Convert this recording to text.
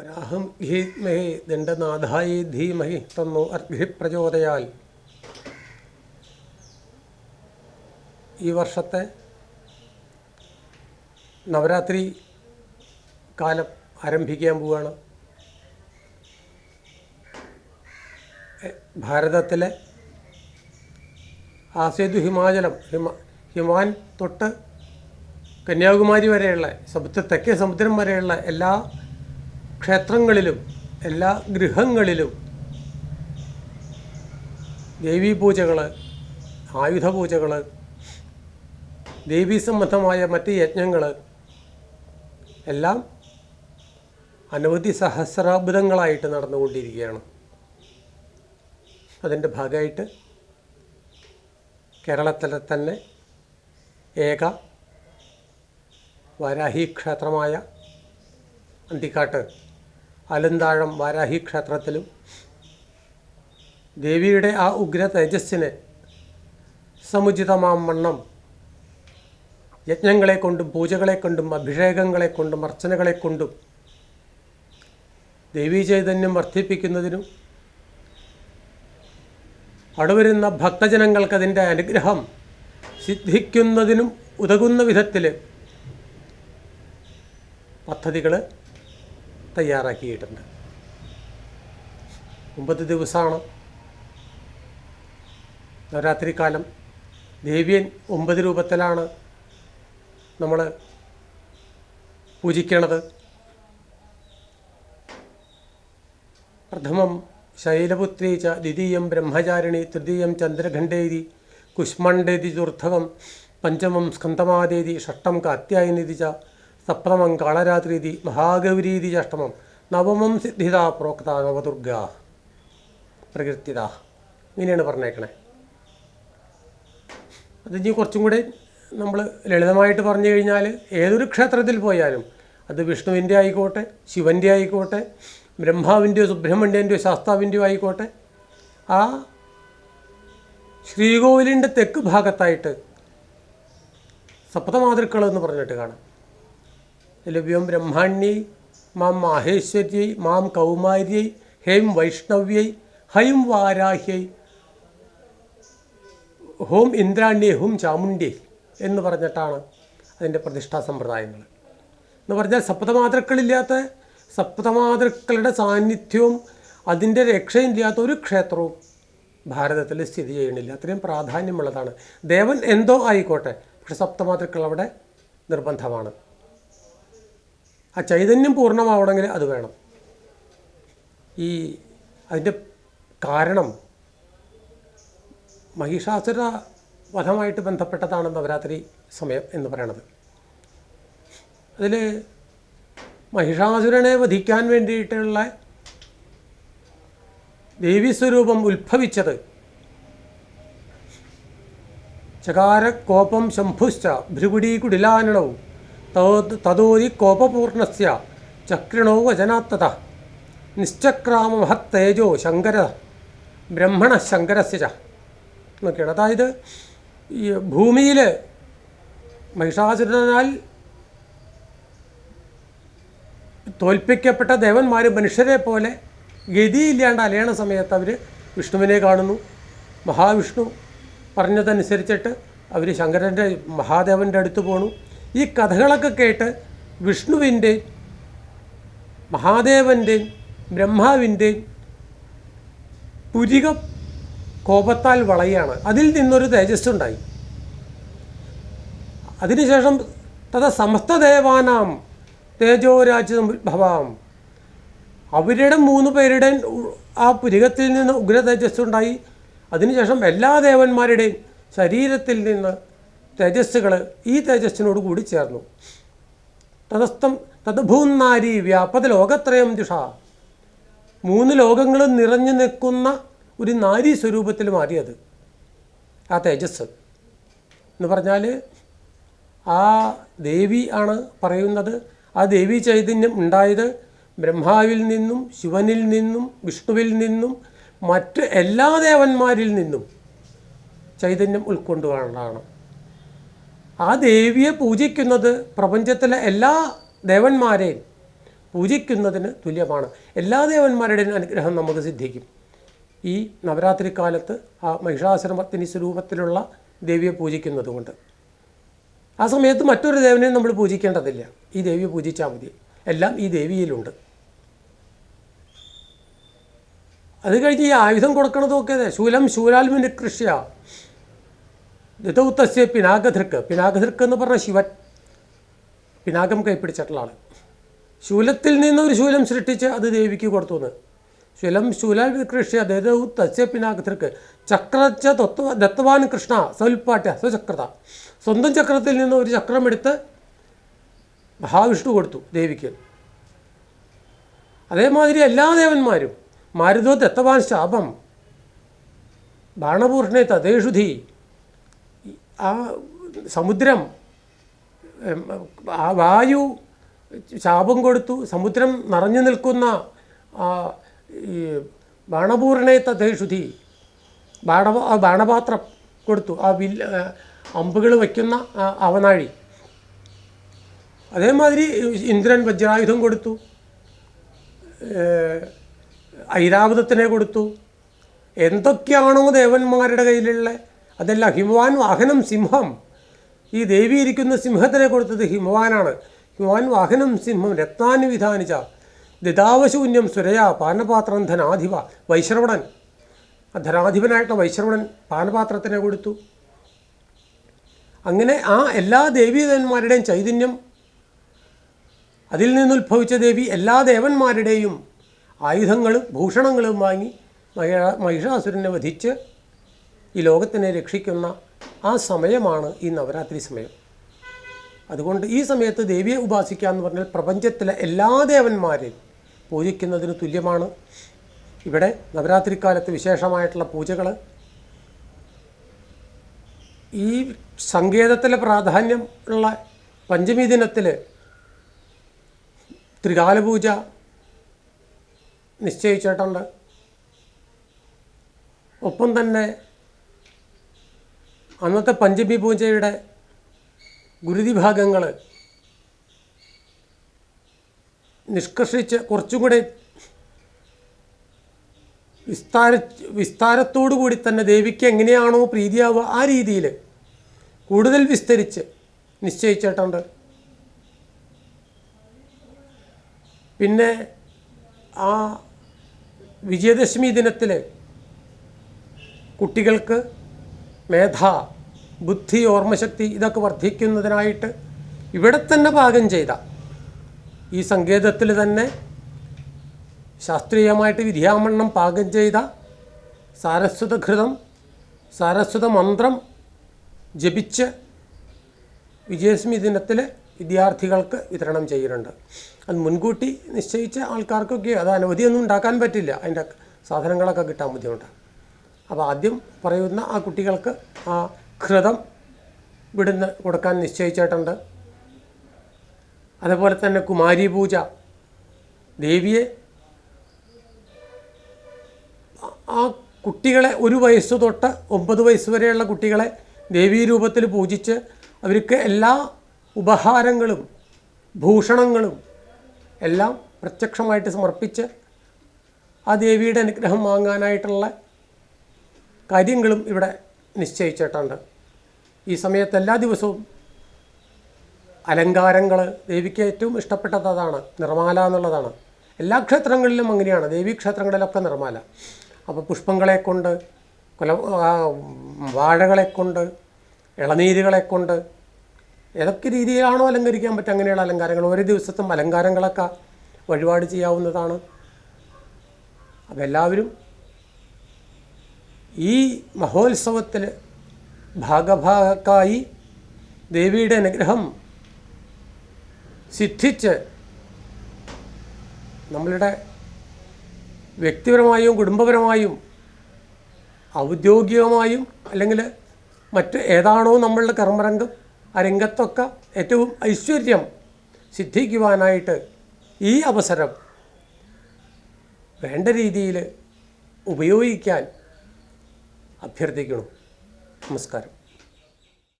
വരാഹം ധീമഹി ദണ്ഡനാഥായി ധീമഹി തന്നു അർഹി പ്രചോദയാൽ. ഈ വർഷത്തെ നവരാത്രി കാലം ആരംഭിക്കാൻ പോവുകയാണ് ഭാരതത്തിലെ ആസേതു ഹിമാചലം ഹിമ ഹിമാൻ തൊട്ട് കന്യാകുമാരി വരെയുള്ള സമുദ്ര തെക്കേ സമുദ്രം വരെയുള്ള എല്ലാ ക്ഷേത്രങ്ങളിലും എല്ലാ ഗൃഹങ്ങളിലും ദേവീ പൂജകൾ ആയുധ പൂജകൾ ദേവീ സംബന്ധമായ മറ്റ് യജ്ഞങ്ങൾ എല്ലാം അനവധി സഹസ്രാബ്ദങ്ങളായിട്ട് നടന്നുകൊണ്ടിരിക്കുകയാണ്. അതിന്റെ ഭാഗമായിട്ട് കേരളത്തിലെ തന്നെ ഏക വാരാഹി ക്ഷേത്രമായ അന്തിക്കാട്ട് അലന്താഴം വാരാഹി ക്ഷേത്രത്തിലും ദേവിയുടെ ആ ഉഗ്ര തേജസ്സിനെ സമുചിതമാം വണ്ണം യജ്ഞങ്ങളെ കൊണ്ടും പൂജകളെ കൊണ്ടും അഭിഷേകങ്ങളെ കൊണ്ടും അർച്ചനകളെ കൊണ്ടും ദേവീ ചൈതന്യം വർദ്ധിപ്പിക്കുന്നതിനും അടുവരുന്ന വരുന്ന ഭക്തജനങ്ങൾക്ക് അതിന്റെ അനുഗ്രഹം സിദ്ധിക്കുന്നതിനും ഉതകുന്ന വിധത്തിൽ പദ്ധതികൾ തയ്യാറാക്കിയിട്ടുണ്ട്. ഒമ്പത് ദിവസമാണ് നവരാത്രി ദേവിയൻ ദേവ്യൻ ഒമ്പത് രൂപത്തിലാണ് നമ്മൾ പൂജിക്കണത്. പ്രഥമം ശൈലപുത്രി ച ദ്വിതീയം ബ്രഹ്മചാരിണി തൃതീയം ചന്ദ്രഖണ്ഡേതി കുഷ്മണ്ഡേതി ചതുർത്ഥകം പഞ്ചമം സ്കന്ധമാദേതി ഷട്ടം കാത്യായനിതി ച സപ്തമം കാളരാത്രീതി മഹാഗൗരീതി അഷ്ടമം നവമം സിദ്ധിത പ്രോക്ത നവദുർഗ. പ്രകൃതിത ഇങ്ങനെയാണ് പറഞ്ഞേക്കണേ. അത് ഇനി കുറച്ചും കൂടെ നമ്മൾ ലളിതമായിട്ട് പറഞ്ഞു കഴിഞ്ഞാൽ ഏതൊരു ക്ഷേത്രത്തിൽ പോയാലും അത് വിഷ്ണുവിന്റെ ആയിക്കോട്ടെ ശിവന്റെ ആയിക്കോട്ടെ ബ്രഹ്മാവിന്റെയോ സുബ്രഹ്മണ്യന്റെയോ ശാസ്താവിന്റെയോ ആയിക്കോട്ടെ ആ ശ്രീകോവിലിന്റെ തെക്ക് ഭാഗത്തായിട്ട് സപ്തമാതൃക്കൾ എന്ന് പറഞ്ഞിട്ട് കാണാം. ലഭ്യം ബ്രഹ്മാണ്യൈ മാം മാഹേശ്വര്യൈ മാം കൗമാര്യൈ ഹേം വൈഷ്ണവ്യൈ ഹൈം വാരാഹ്യൈ ഹോം ഇന്ദ്രാണ്യേ ഹും ചാമുണ്ഡ്യേ എന്ന് പറഞ്ഞിട്ടാണ് അതിന്റെ പ്രതിഷ്ഠാ സമ്പ്രദായങ്ങൾ. എന്ന് പറഞ്ഞാൽ സപ്തമാതൃക്കളില്ലാത്ത സപ്തമാതൃക്കളുടെ സാന്നിധ്യവും അതിന്റെ രക്ഷയില്ലാത്ത ഒരു ക്ഷേത്രവും ഭാരതത്തിൽ സ്ഥിതി ചെയ്യണില്ല അത്രയും പ്രാധാന്യമുള്ളതാണ്. ദേവൻ എന്തോ ആയിക്കോട്ടെ പക്ഷെ സപ്തമാതൃക്കൾ അവിടെ നിർബന്ധമാണ്. ആ ചൈതന്യം പൂർണമാവണമെങ്കിൽ അത് വേണം. ഈ അതിന്റെ കാരണം മഹിഷാസുര വധമായിട്ട് ബന്ധപ്പെട്ടതാണ് നവരാത്രി സമയം എന്ന് പറയണത്. അതിൽ മഹിഷാസുരനെ വധിക്കാൻ വേണ്ടിയിട്ടുള്ള ദേവീസ്വരൂപം ഉത്ഭവിച്ചത് ചകാര കോപം ശംഭുശ്ച ഭ്രുകുടി കുടിലാനണവും തത് തതോതി കോപപൂർണസ്യ ചക്രിണോ വചനാത്തത. നിശ്ചക്രാമ മഹത്തേജോ ശങ്കര ബ്രഹ്മണ ശങ്കരസ്യ ച. എന്നൊക്കെയാണ് അതായത് ഈ ഭൂമിയിൽ മഹിഷാസുരനാൽ തോൽപ്പിക്കപ്പെട്ട ദേവന്മാർ മനുഷ്യരെ പോലെ ഗതിയില്ലാണ്ട് അലയണ സമയത്ത് അവർ വിഷ്ണുവിനെ കാണുന്നു. മഹാവിഷ്ണു പറഞ്ഞതനുസരിച്ചിട്ട് അവർ ശങ്കരന്റെ മഹാദേവന്റെ അടുത്ത് പോണു. ഈ കഥകളൊക്കെ കേട്ട് വിഷ്ണുവിന്റെ മഹാദേവന്റെ ബ്രഹ്മാവിന്റെ പുരിക കോപത്താൽ വളയാണ്. അതിൽ നിന്നൊരു തേജസ് ഉണ്ടായി അതിനുശേഷം തഥ സമസ്ത ദേവാനാം തേജോരാജ്യഭവാം അവരുടെ മൂന്ന് പേരുടെ ആ പുരികത്തിൽ നിന്ന് ഉഗ്ര തേജസ് ഉണ്ടായി അതിനുശേഷം എല്ലാ ദേവന്മാരുടെയും ശരീരത്തിൽ നിന്ന് തേജസ്സുകൾ ഈ തേജസ്സിനോട് കൂടി ചേർന്നു. തതസ്ഥം തദ്ഭൂന്നാരി വ്യാപത ലോകത്രയം ദിഷ. മൂന്ന് ലോകങ്ങളും നിറഞ്ഞു നിൽക്കുന്ന ഒരു നാരി സ്വരൂപത്തിൽ മാറിയത് ആ തേജസ്. എന്ന് പറഞ്ഞാൽ ആ ദേവി ആണ് പറയുന്നത്. ആ ദേവി ചൈതന്യം ഉണ്ടായത് ബ്രഹ്മാവിൽ നിന്നും ശിവനിൽ നിന്നും വിഷ്ണുവിൽ നിന്നും മറ്റ് എല്ലാ ദേവന്മാരിൽ നിന്നും ചൈതന്യം ഉൾക്കൊണ്ടുകൊണ്ടാണ് ആ ദേവിയെ പൂജിക്കുന്നത് പ്രപഞ്ചത്തിലെ എല്ലാ ദേവന്മാരെയും പൂജിക്കുന്നതിന് തുല്യമാണ്. എല്ലാ ദേവന്മാരുടെയും അനുഗ്രഹം നമുക്ക് സിദ്ധിക്കും. ഈ നവരാത്രി കാലത്ത് ആ മഹിഷാശ്രമത്തിന് സ്വരൂപത്തിലുള്ള ദേവിയെ പൂജിക്കുന്നത് കൊണ്ട് ആ സമയത്ത് മറ്റൊരു ദേവനെയും നമ്മൾ പൂജിക്കേണ്ടതില്ല. ഈ ദേവിയെ പൂജിച്ചാൽ മതി. എല്ലാം ഈ ദേവിയിലുണ്ട്. അത് കഴിഞ്ഞ് ഈ ആയുധം കൊടുക്കണതൊക്കെ ശൂലം ശൂലാൽമിന് കൃഷ്യ ദൗത്തസ്യ പിനാകധൃക്ക് പിനാകധൃക്ക് എന്ന് പറഞ്ഞ ശിവൻ പിനാകം കൈപ്പിടിച്ചിട്ടുള്ള ആൾ ശൂലത്തിൽ നിന്നൊരു ശൂലം സൃഷ്ടിച്ച് അത് ദേവിക്ക് കൊടുത്തു എന്ന് ശൂലം ശൂല കൃഷ്യ ദൗ തസ്യ പിനാകധൃക്ക് ചക്രച്ച തത്വ ദത്തവാൻ കൃഷ്ണ സ്വൽപ്പാട്യ സ്വചക്രത. സ്വന്തം ചക്രത്തിൽ നിന്ന് ഒരു ചക്രം എടുത്ത് മഹാവിഷ്ണു കൊടുത്തു ദേവിക്ക്. അതേമാതിരി എല്ലാ ദേവന്മാരും മാരുതോ ദത്തവാൻ ശാപം ബാണപൂർണേ തദേഷുധി ആ സമുദ്രം ആ വായു ശാപം കൊടുത്തു സമുദ്രം നിറഞ്ഞു നിൽക്കുന്ന ആ, ഈ ബാണപൂർണെ തഥേഷുധി ബാണ ബാണപാത്രം കൊടുത്തു ആ വില്ല അമ്പുകൾ വയ്ക്കുന്ന അവനാഴി. അതേമാതിരി ഇന്ദ്രൻ വജ്രായുധം കൊടുത്തു ഐരാവതത്തിനെ കൊടുത്തു. എന്തൊക്കെയാണോ ദേവന്മാരുടെ കയ്യിലുള്ള അതെല്ലാം ഹിമവാൻ വാഹനം സിംഹം. ഈ ദേവി ഇരിക്കുന്ന സിംഹത്തിനെ കൊടുത്തത് ഹിമവാനാണ്. ഹിമവാൻ വാഹനം സിംഹം രത്നാനുവിധാനിച്ച ദിതാവശൂന്യം സുരയ പാനപാത്രം ധനാധിപ വൈശ്രവണൻ. ധനാധിപനായിട്ടുള്ള വൈശ്രവണൻ പാനപാത്രത്തിനെ കൊടുത്തു. അങ്ങനെ ആ എല്ലാ ദേവീദേവന്മാരുടെയും ചൈതന്യം അതിൽ നിന്നുത്ഭവിച്ച ദേവി എല്ലാ ദേവന്മാരുടെയും ആയുധങ്ങളും ഭൂഷണങ്ങളും വാങ്ങി മഹിഷ മഹിഷാസുരനെ വധിച്ച് ഈ ലോകത്തിനെ രക്ഷിക്കുന്ന ആ സമയമാണ് ഈ നവരാത്രി സമയം. അതുകൊണ്ട് ഈ സമയത്ത് ദേവിയെ ഉപാസിക്കുക എന്ന് പറഞ്ഞാൽ പ്രപഞ്ചത്തിലെ എല്ലാ ദേവന്മാരെയും പൂജിക്കുന്നതിന് തുല്യമാണ്. ഇവിടെ നവരാത്രി കാലത്ത് വിശേഷമായിട്ടുള്ള പൂജകൾ ഈ സങ്കേതത്തിലെ പ്രാധാന്യം ഉള്ള പഞ്ചമി ദിനത്തിൽ ത്രികാലപൂജ നിശ്ചയിച്ചിട്ടുണ്ട്. ഒപ്പം തന്നെ അന്നത്തെ പഞ്ചമി പൂജയുടെ ഗുരുതി ഭാഗങ്ങൾ നിഷ്കർഷിച്ച് കുറച്ചും കൂടെ വിസ്താര വിസ്താരത്തോടു കൂടി തന്നെ ദേവിക്ക് എങ്ങനെയാണോ പ്രീതിയാവുക ആ രീതിയിൽ കൂടുതൽ വിസ്തരിച്ച് നിശ്ചയിച്ചിട്ടുണ്ട്. പിന്നെ ആ വിജയദശമി ദിനത്തിൽ കുട്ടികൾക്ക് മേധ ബുദ്ധി ഓർമ്മശക്തി ഇതൊക്കെ വർദ്ധിക്കുന്നതിനായിട്ട് ഇവിടെ തന്നെ പാകം ചെയ്ത ഈ സങ്കേതത്തിൽ തന്നെ ശാസ്ത്രീയമായിട്ട് വിധിയാമണ്ണം പാകം ചെയ്ത സാരസ്വതഘൃതം സാരസ്വത മന്ത്രം ജപിച്ച് വിജയദശമി ദിനത്തിൽ വിദ്യാർത്ഥികൾക്ക് വിതരണം ചെയ്യുന്നുണ്ട് അത് മുൻകൂട്ടി നിശ്ചയിച്ച ആൾക്കാർക്കൊക്കെ അത് അനവധിയൊന്നും ഉണ്ടാക്കാൻ പറ്റില്ല. അതിന്റെ സാധനങ്ങളൊക്കെ കിട്ടാൻ ബുദ്ധിമുട്ടാണ്. അപ്പോൾ ആദ്യം പറയുന്ന ആ കുട്ടികൾക്ക് ആ ഘൃതം ഇവിടുന്ന് കൊടുക്കാൻ നിശ്ചയിച്ചിട്ടുണ്ട്. അതുപോലെ തന്നെ കുമാരി പൂജ. ദേവിയെ ആ കുട്ടികളെ ഒരു വയസ്സ് തൊട്ട് ഒമ്പത് വയസ്സ് വരെയുള്ള കുട്ടികളെ ദേവീ രൂപത്തിൽ പൂജിച്ച് അവർക്ക് എല്ലാ ഉപഹാരങ്ങളും ഭൂഷണങ്ങളും എല്ലാം പ്രത്യക്ഷമായിട്ട് സമർപ്പിച്ച് ആ ദേവിയുടെ അനുഗ്രഹം വാങ്ങാനായിട്ടുള്ള കാര്യങ്ങളും ഇവിടെ നിശ്ചയിച്ചിട്ടുണ്ട്. ഈ സമയത്ത് എല്ലാ ദിവസവും അലങ്കാരങ്ങൾ ദേവിക്ക് ഏറ്റവും ഇഷ്ടപ്പെട്ടത് അതാണ്. നിർമാല എന്നുള്ളതാണ്. എല്ലാ ക്ഷേത്രങ്ങളിലും അങ്ങനെയാണ്. ദേവീ ക്ഷേത്രങ്ങളിലൊക്കെ നിർമാല. അപ്പോൾ പുഷ്പങ്ങളെ കൊണ്ട് കുല വാഴകളെ കൊണ്ട് ഇളനീരുകളെ കൊണ്ട് ഏതൊക്കെ രീതിയിലാണോ അലങ്കരിക്കാൻ പറ്റുക അങ്ങനെയുള്ള അലങ്കാരങ്ങൾ. ഓരോ ദിവസത്തും അലങ്കാരങ്ങളൊക്കെ വഴിപാട് ചെയ്യാവുന്നതാണ്. അപ്പോൾ എല്ലാവരും ഈ മഹോത്സവത്തിൽ ഭാഗഭാഗക്കായി ദേവിയുടെ അനുഗ്രഹം സിദ്ധിച്ച് നമ്മളുടെ വ്യക്തിപരമായും കുടുംബപരമായും ഔദ്യോഗികമായും അല്ലെങ്കിൽ മറ്റ് ഏതാണോ നമ്മളുടെ കർമ്മരംഗം ആ രംഗത്തൊക്കെ ഏറ്റവും ഐശ്വര്യം സിദ്ധിക്കുവാനായിട്ട് ഈ അവസരം വേണ്ട രീതിയിൽ ഉപയോഗിക്കാൻ ಅಭ್ಯರ್ಥಿಗಳು ನಮಸ್ಕಾರ